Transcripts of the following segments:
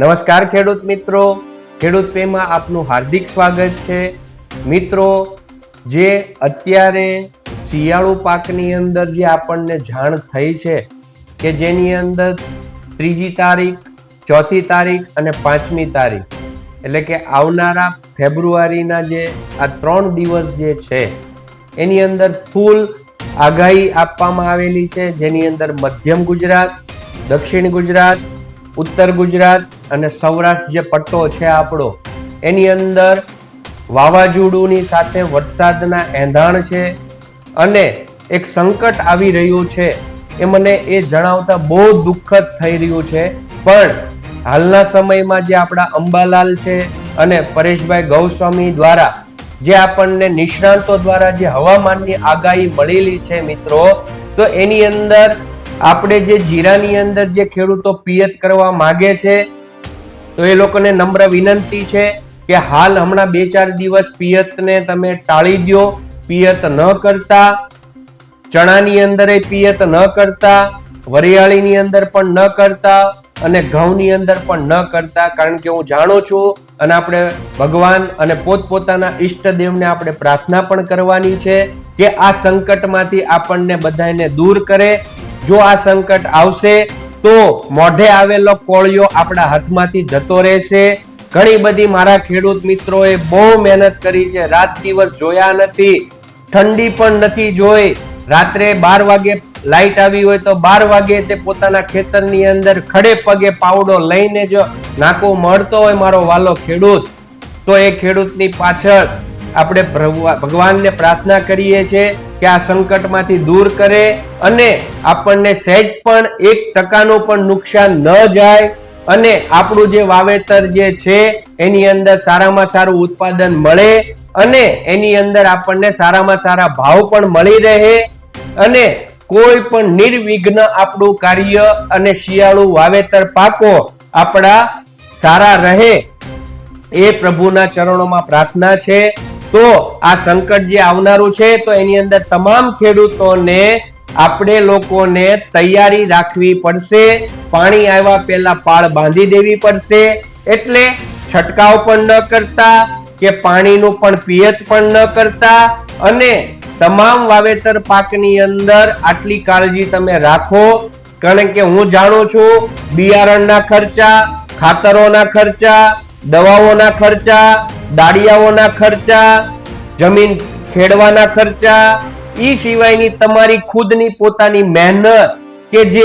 નમસ્કાર ખેડૂત મિત્રો. ખેડૂત પેમાં આપનું હાર્દિક સ્વાગત છે. મિત્રો, જે અત્યારે શિયાળુ પાકની અંદર જે આપણને જાણ થઈ છે કે જેની અંદર ત્રીજી તારીખ, ચોથી તારીખ અને પાંચમી તારીખ, એટલે કે આવનારા ફેબ્રુઆરીના જે આ ત્રણ દિવસ જે છે, એની અંદર ફૂલ આગાહી આપવામાં આવેલી છે. જેની અંદર મધ્યમ ગુજરાત, દક્ષિણ ગુજરાત ઉત્તર ગુજરાત અને સૌરાષ્ટ્ર જે પટ્ટો છે આપણો, એની અંદર વાવાઝોડુંની સાથે વરસાદના એંધાણ છે અને એક સંકટ આવી રહ્યું છે એ મને એ જણાવતા બહુ દુઃખદ થઈ રહ્યું છે. પણ હાલના સમયમાં જે આપણા અંબાલાલ છે અને પરેશભાઈ ગૌસ્વામી દ્વારા જે આપણને નિષ્ણાંતો દ્વારા જે હવામાનની આગાહી મળેલી છે મિત્રો, તો એની અંદર આપણે જે જીરાની અંદર જે ખેડૂતો પિયત કરવા માગે છે, તો એ લોકોને નમ્ર વિનંતી છે કે હાલ હમણાં બે ચાર દિવસ પિયતને તમે ટાળી દો પિયત ન કરતા, ચણાની અંદર પિયત ન કરતા, વરિયાળીની અંદર પણ ન કરતા અને ઘઉંની અંદર પણ ન કરતા. કારણ કે હું જાણું છું અને આપણે ભગવાન અને પોતપોતાના ઈષ્ટદેવને આપણે પ્રાર્થના પણ કરવાની છે કે આ સંકટમાંથી આપણને બધાને દૂર કરે. જો આ સંકટ આવશે, તો મોઢે આવેલો કોળિયો આપણા હાથમાંથી જતો રહેશે. ઘણી બધી મારા ખેડૂત મિત્રોએ બહુ મહેનત કરી છે, રાત દિવસ જોયા નથી, ઠંડી પણ નથી જોઈ. રાત્રે બાર વાગે લાઈટ આવી હોય તો બાર વાગે તે પોતાના ખેતરની અંદર ખડે પગે પાવડો લઈને જો નાકો મળતો હોય મારો વાલો ખેડૂત. તો એ ખેડૂતની પાછળ આપણે ભગવા- ભગવાનને પ્રાર્થના કરીએ છીએ કે આ સંકટમાંથી દૂર કરે અને આપણને સહેજ પણ એક ટકાનું પણ નુકસાન ન જાય અને આપણું જે વાવેતર જે છે, એની અંદર સારામાં સારું ઉત્પાદન મળે અને એની અંદર આપણને સારામાં સારા ભાવ પણ મળી રહે અને કોઈ પણ નિર્વિઘ્ન આપણું કાર્ય અને શિયાળુ વાવેતર પાકો આપણા સારા રહે એ પ્રભુના ચરણોમાં પ્રાર્થના છે. તો આ સંકટ જે આવનારું છે, તો એની અંદર તમામ ખેડૂતોને આપણે લોકોને તૈયારી રાખવી પડશે. પાણી આવ્યા પહેલા પાળ બાંધી દેવી પડશે. એટલે છંટકાવ પણ ન કરતા, કે પાણીનું પણ પિયત પણ ન કરતા. અને તમામ વાવેતર પાકની અંદર આટલી કાળજી તમે રાખો. કારણ કે હું જાણું છું, બિયારણના ખર્ચા, ખાતરોના ખર્ચા, દવાઓના ખર્ચા દાળિયાઓના ખર્ચા, જમીન ખેડવાના ખર્ચા એ સિવાયની તમારી ખુદની પોતાની મહેનત કે જે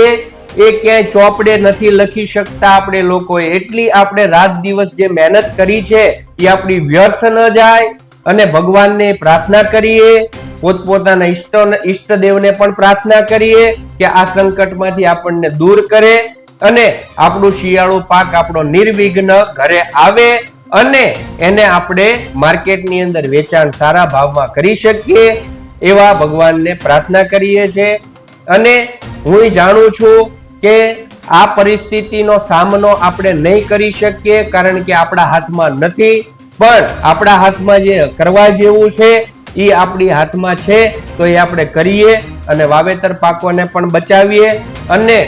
એ ક્યાંય ચોપડે નથી લખી શકતા આપણે લોકોએ. એટલી આપણે રાત દિવસ જે મહેનત કરી છે, એ આપણી વ્યર્થ ન જાય અને ભગવાનને પ્રાર્થના કરીએ, પોતપોતાના ઈષ્ટ ઈષ્ટદેવને પણ પ્રાર્થના કરીએ કે આ સંકટમાંથી આપણને દૂર કરે અને આપણું શિયાળુ પાક આપણો નિર્વિઘ્ન ઘરે આવે અને એને આપણે માર્કેટની અંદર વેચાણ સારા ભાવમાં કરી શકીએ એવા ભગવાનને પ્રાર્થના કરીએ છીએ. અને હું જાણું છું કે આ પરિસ્થિતિનો સામનો આપણે નહીં કરી શકીએ કારણ કે આપણા હાથમાં નથી. પણ આપણા હાથમાં જે કરવા જેવું છે એ આપણી હાથમાં છે, તો એ આપણે કરીએ અને વાવેતર પાકોને પણ બચાવીએ. અને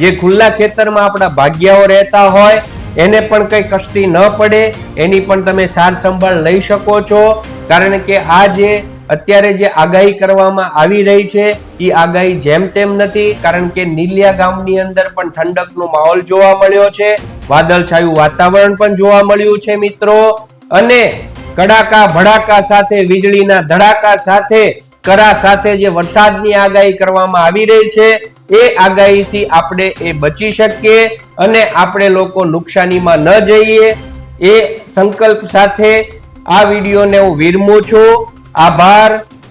જે ખુલ્લા ખેતરમાં આપણા ભાગ્યાઓ રહેતા હોય એને પણ કઈ કષ્ટી ન પડે, એની પણ તમે સાર સંભાળ લઈ શકો છો. કારણ કે આ જે અત્યારે જે આગાહી કરવામાં આવી રહી છે, એ આગાહી જેમ તેમ નથી, કારણ કે નીલિયા ગામની અંદર પણ ઠંડકનો માહોલ જોવા મળ્યો છે. વાદળછાયું વાતાવરણ પણ જોવા મળ્યું છે મિત્રો. અને કડાકા ભડાકા સાથે, વીજળીના ધડાકા સાથે કરા સાથે જે વરસાદની આગાહી કરવામાં આવી રહી છે, એ આગાહીથી આપણે એ બચી શકીએ અને આપણે લોકો નુકસાનીમાં ન જઈએ. એ સંકલ્પ સાથે આ વિડીયોને હું વિરમું છું. આભાર.